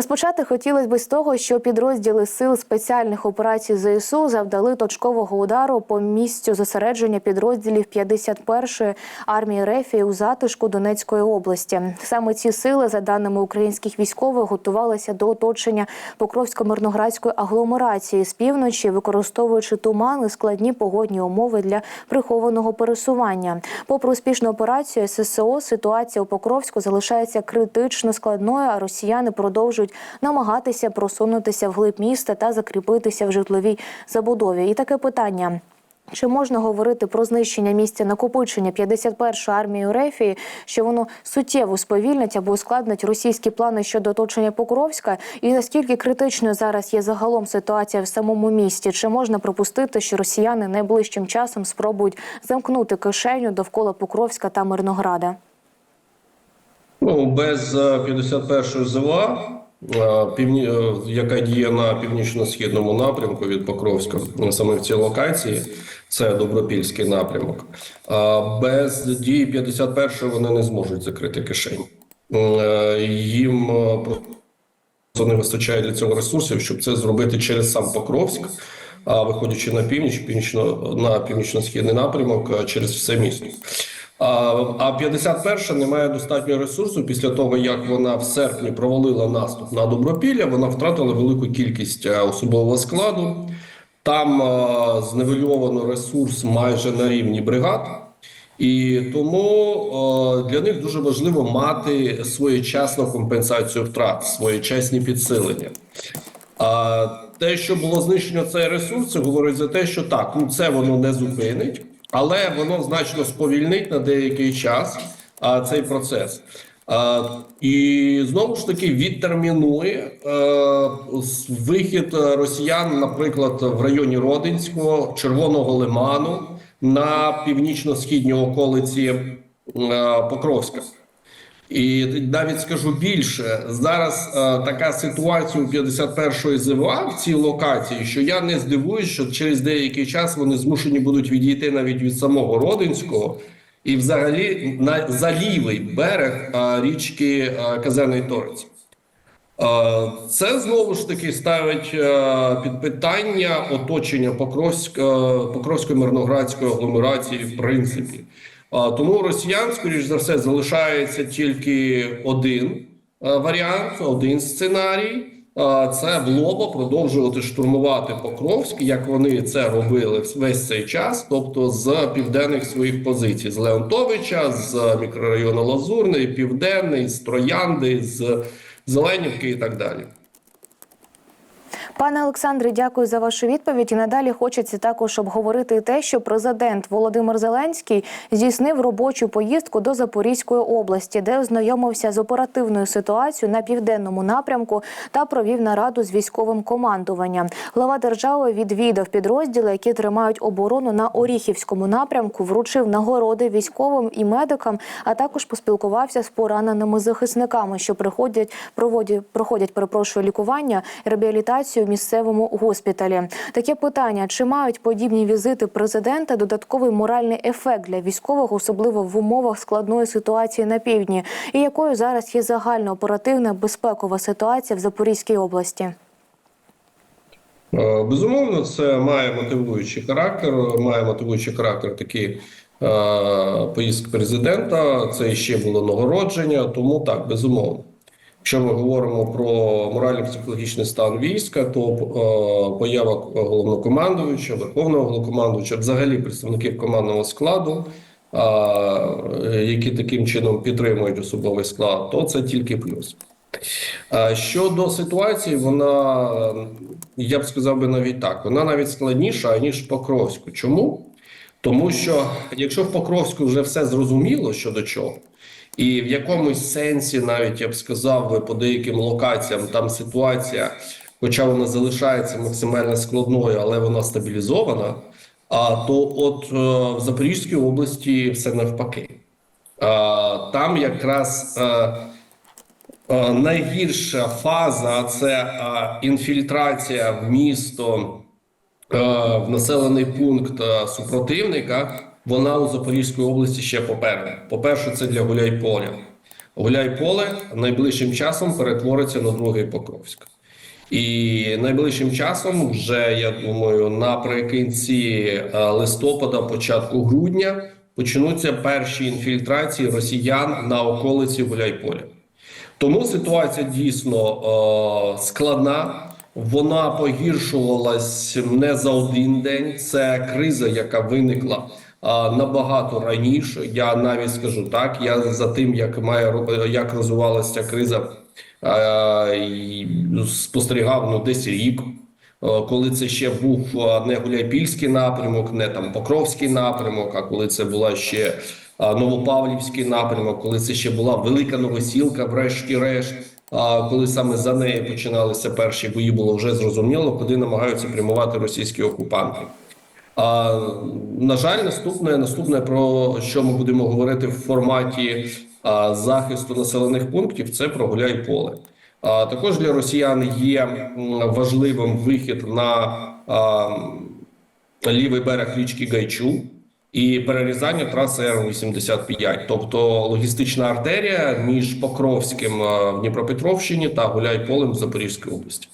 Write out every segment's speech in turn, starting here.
Розпочати хотілося б з того, що підрозділи сил спеціальних операцій ЗСУ завдали точкового удару по місцю зосередження підрозділів 51-ї армії Рефії у затишку Донецької області. Саме ці сили, за даними українських військових, готувалися до оточення Покровсько-Мирноградської агломерації з півночі, використовуючи туман і складні погодні умови для прихованого пересування. Попри успішну операцію ССО, ситуація у Покровську залишається критично складною, а росіяни продовжують намагатися просунутися вглиб міста та закріпитися в житловій забудові. І таке питання. Чи можна говорити про знищення місця накопичення 51-ї армії Рефії, що воно суттєво сповільнить або ускладнить російські плани щодо оточення Покровська? І наскільки критичною зараз є загалом ситуація в самому місті? Чи можна припустити, що росіяни найближчим часом спробують замкнути кишеню довкола Покровська та Мирнограда? Ну, без 51-ї ЗВА, е, е, яка діє на північно-східному напрямку від Покровська, е, саме в цій локації, це Добропільський напрямок. Без дії 51-ї вони не зможуть закрити кишень. Е, Їм е, просто не вистачає для цього ресурсів, щоб це зробити через сам Покровськ, а виходячи на північ, північно на північно-східний напрямок е, через все місто. А а 51-ша не має достатньо ресурсу після того, як вона в серпні провалила наступ на Добропілля. Вона втратила велику кількість е, особового складу. Там е, зневельовано ресурс майже на рівні бригад. І тому е, для них дуже важливо мати своєчасну компенсацію втрат, своєчасні підсилення. А те, що було знищено цей ресурс, це говорить за те, що так, ну це воно не зупинить, але воно значно сповільнить на деякий час а, цей процес. А, і знову ж таки відтермінує а, вихід е, росіян, наприклад, в районі Родинського, Червоного Лиману на північно-східній околиці а, Покровська. І навіть скажу більше, зараз е, така ситуація у 51-ї ЗВА в цій локації, що я не здивуюсь, що через деякий час вони змушені будуть відійти навіть від самого Родинського і взагалі на за лівий берег е, річки е, Казенний Торець. Це знову ж таки ставить під питання оточення Покровськ, е, Покровської мирноградської агломерації, в принципі. Тому росіян, скоріш за все, залишається тільки один е, варіант, один сценарій. Це лоба продовжувати штурмувати Покровськ, як вони це робили весь цей час, тобто з південних своїх позицій: з Леонтовича, з мікрорайону Лазурний, Південний, з Троянди, з Зеленівки і так далі. Пане Олександре, дякую за вашу відповідь. І надалі хочеться також обговорити те, що президент Володимир Зеленський здійснив робочу поїздку до Запорізької області, де ознайомився з оперативною ситуацією на південному напрямку та провів нараду з військовим командуванням. Глава держави відвідав підрозділи, які тримають оборону на Оріхівському напрямку, вручив нагороди військовим і медикам, а також поспілкувався з пораненими захисниками, що приходять проводять проходять перепрошую лікування реабілітацію місцевому госпіталі. Таке питання: чи мають подібні візити президента додатковий моральний ефект для військових, особливо в умовах складної ситуації на півдні, і якою зараз є загальна оперативна безпекова ситуація в Запорізькій області? Е, Безумовно, це має мотивуючий характер. Має мотивуючий характер такі е, поїздки президента. Це ще було нагородження. Тому так, безумовно. Якщо ми говоримо про морально-психологічний стан війська, то е, поява головнокомандуюча, верховного головнокомандуюча, взагалі представників командного складу, е, які таким чином підтримують особовий склад, то це тільки плюс. Щодо ситуації, вона я б сказав би навіть так, вона навіть складніша ніж в Покровську. Чому? Тому що якщо в Покровську вже все зрозуміло щодо чого, і в якомусь сенсі, навіть я б сказав, би, по деяким локаціям там ситуація, хоча вона залишається максимально складною, але вона стабілізована. А то, от е, в Запорізькій області все навпаки. Там якраз е, Е, Найгірша фаза це інфільтрація в місто в населений пункт супротивника. Вона у Запорізькій області ще попереду. По-перше, це для Гуляйполя. Гуляйполе найближчим часом перетвориться на другий Покровськ. І найближчим часом, вже я думаю, наприкінці е, листопада, початку грудня, почнуться перші інфільтрації росіян на околиці Гуляйполя. Тому ситуація дійсно е, складна. Вона погіршувалась не за один день. Це криза, яка виникла набагато раніше. Я навіть скажу так. Я за тим, як має як розвивалася криза, спостерігав ну десь рік. Коли це ще був не Гуляйпільський напрямок, не там Покровський напрямок, а коли це була ще Новопавлівський напрямок, коли це ще була велика новосілка, врешті-решт. Коли саме за нею починалися перші бої, було вже зрозуміло, куди намагаються прямувати російські окупанти. А, на жаль, наступне, наступне про що ми будемо говорити в форматі а, захисту населених пунктів, це про гуляй поле. А, також для росіян є важливим вихід на а, лівий берег річки Гайчу і перерізання траси Р-85, тобто логістична артерія між Покровським в Дніпропетровщині та Гуляйполем в Запорізькій області.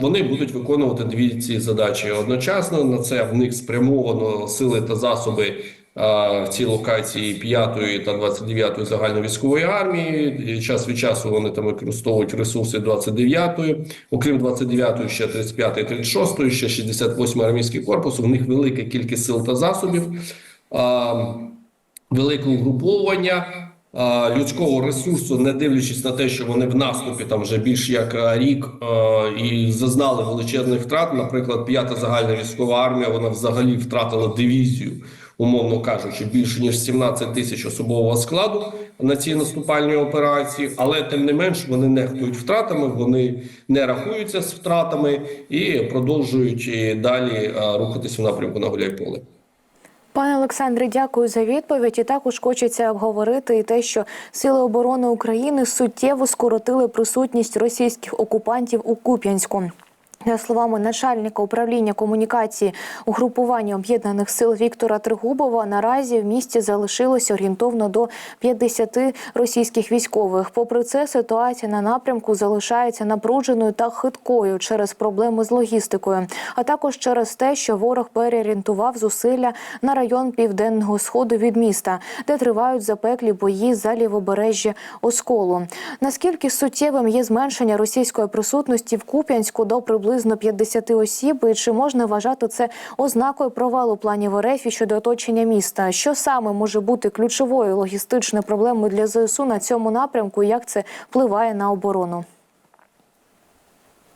Вони будуть виконувати дві ці задачі одночасно. На це в них спрямовано сили та засоби в цій локації 5 та 29 загальновійськової армії. Час від часу вони там використовують ресурси 29-ї, окрім 29-ї, ще 35 і 36 ще 68 армійський корпус. У них велика кількість сил та засобів. Велике угруповування а, людського ресурсу, не дивлячись на те, що вони в наступі там вже більш як рік і зазнали величезних втрат. Наприклад, п'ята загальна військова армія вона взагалі втратила дивізію, умовно кажучи, більше ніж 17 тисяч особового складу на цій наступальній операції. Але тим не менш вони нехтують втратами, вони не рахуються з втратами і продовжують далі а, рухатись в напрямку на Гуляйполе. Пане Олександре, дякую за відповідь. І також хочеться обговорити і те, що Сили оборони України суттєво скоротили присутність російських окупантів у Куп'янську. За словами начальника управління комунікації угрупування об'єднаних сил Віктора Тригубова, наразі в місті залишилось орієнтовно до 50 російських військових. Попри це, ситуація на напрямку залишається напруженою та хиткою через проблеми з логістикою, а також через те, що ворог переорієнтував зусилля на район південного сходу від міста, де тривають запеклі бої за лівобережжя Осколу. Наскільки суттєвим є зменшення російської присутності в Куп'янську до приблизно 50 осіб, і чи можна вважати це ознакою провалу планів РФ щодо оточення міста? Що саме може бути ключовою логістичною проблемою для ЗСУ на цьому напрямку? і Як це впливає на оборону?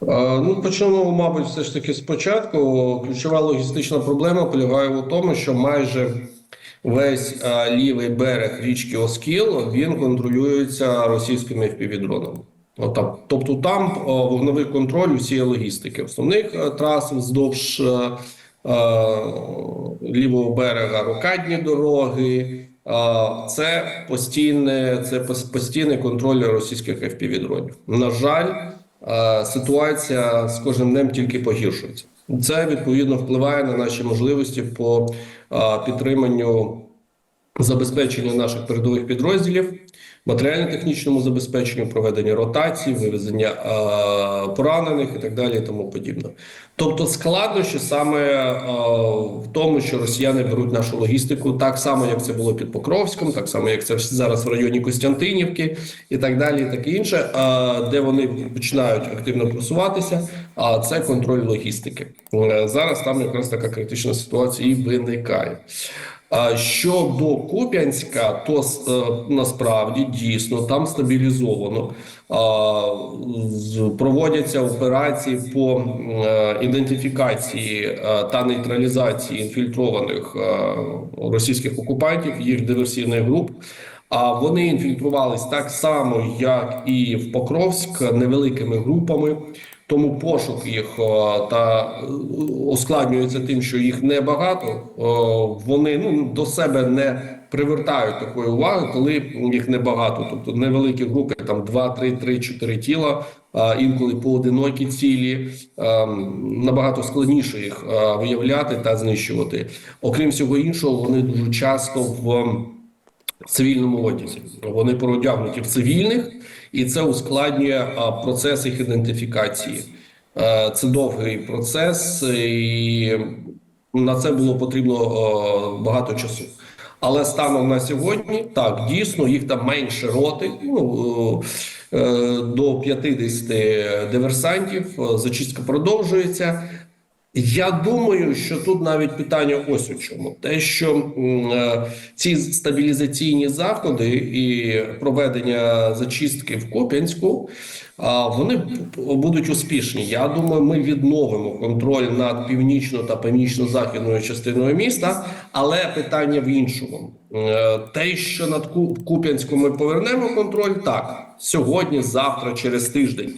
Ну, почнемо, мабуть, все ж таки спочатку. Ключова логістична проблема полягає у тому, що майже весь лівий берег річки Оскіл він контролюється російськими впівдронами. Отак. Тобто там е, вогневий контроль усієї логістики. Основних е, трас вздовж е, лівого берега рокадні дороги. Це постійне, це пос- постійний контроль російських FPV-дронів. На жаль, ситуація з кожним днем тільки погіршується. Це відповідно впливає на наші можливості по підтриманню забезпечення наших передових підрозділів, матеріально-технічному забезпеченню, проведення ротацій, вивезення е, поранених і так далі, і тому подібне. Тобто, складнощі саме е, в тому, що росіяни беруть нашу логістику, так само як це було під Покровськом, так само як це зараз в районі Костянтинівки, і так далі, і таке інше, е, де вони починають активно просуватися. А це контроль логістики. Е, Зараз там якраз така критична ситуація і виникає. Щодо Куп'янська, то е, насправді дійсно там стабілізовано. Проводяться операції по е, ідентифікації е, та нейтралізації інфільтрованих російських окупантів, їх диверсійних груп. А вони інфільтрувались так само, як і в Покровськ, невеликими групами. Тому пошук їх е, та е, ускладнюється тим, що їх небагато. Е, Вони ну до себе не привертають такої уваги, коли їх небагато. Тобто невеликі групи, там 2, 3, 3, 4 тіла, а інколи поодинокі цілі. Набагато складніше їх виявляти та знищувати. Окрім всього іншого, вони дуже часто в цивільному одязі. Вони переодягнуті в цивільних, і це ускладнює процес їх ідентифікації. Це довгий процес, і на це було потрібно багато часу. Але станом на сьогодні так дійсно їх там менше роти. Ну е, до 50 диверсантів. Зачистка продовжується. Я думаю, що тут навіть питання ось у чому: те, що е, ці стабілізаційні заходи і проведення зачистки в Куп'янську, а, вони будуть успішні. Я думаю, ми відновимо контроль над північно та північно-західною частиною міста, але питання в іншому: Е, те, що над Ку- Куп'янськом ми повернемо контроль, так сьогодні, завтра, через тиждень.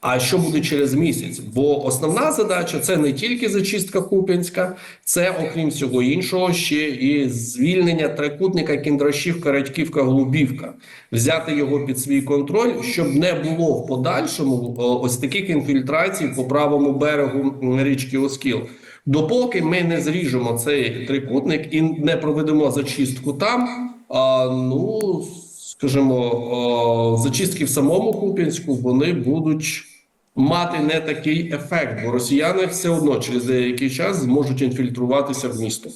А що буде через місяць? Бо основна задача це не тільки зачистка Куп'янська, це окрім всього іншого, ще і звільнення трикутника Кіндрашівка, Радьківка, Голубівка, взяти його під свій контроль, щоб не було в подальшому ось таких інфільтрацій по правому берегу річки Оскіл. Допоки ми не зріжемо цей трикутник і не проведемо зачистку там, а, ну скажімо, зачистки в самому Куп'янську вони будуть мати не такий ефект, бо росіяни все одно через деякий час зможуть інфільтруватися в місто.